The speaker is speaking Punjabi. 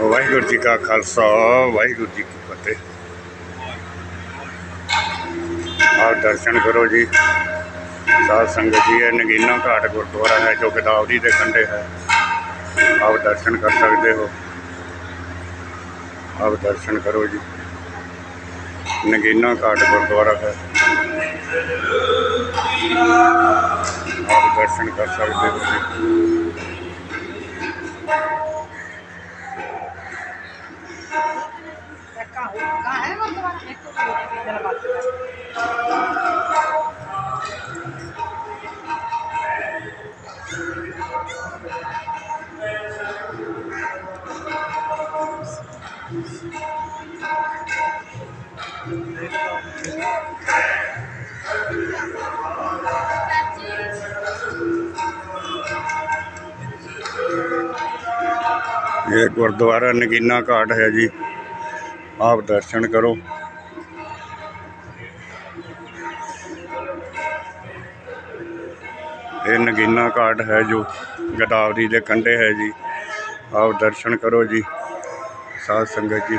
ਵਾਹਿਗੁਰੂ ਜੀ ਕਾ ਖਾਲਸਾ, ਵਾਹਿਗੁਰੂ ਜੀ ਕੀ ਫਤਿਹ। ਆਪ ਦਰਸ਼ਨ ਕਰੋ ਜੀ। ਸਾਧ ਸੰਗਤ ਜੀ, ਇਹ ਨਗੀਨਾ ਘਾਟ ਗੁਰਦੁਆਰਾ ਹੈ ਜੋ ਗਦਾਵਰੀ ਦੇ ਕੰਢੇ ਹੈ। ਆਪ ਦਰਸ਼ਨ ਕਰ ਸਕਦੇ ਹੋ। ਆਪ ਦਰਸ਼ਨ ਕਰੋ ਜੀ। ਨਗੀਨਾ ਘਾਟ ਗੁਰਦੁਆਰਾ ਹੈ। ਦਰਸ਼ਨ ਕਰ ਸਕਦੇ ਹੋ ਤੁਸੀਂ Thank you. ਇਹ ਗੁਰਦੁਆਰਾ ਨਗੀਨਾ ਘਾਟ ਹੈ ਜੀ। ਆਪ ਦਰਸ਼ਨ ਕਰੋ। ਇਹ ਨਗੀਨਾ ਘਾਟ ਹੈ ਜੋ ਗਦਾਵਰੀ ਦੇ ਕੰਢੇ ਹੈ ਜੀ। ਆਪ ਦਰਸ਼ਨ ਕਰੋ ਜੀ। ਸਾਧ ਸੰਗਤ ਜੀ।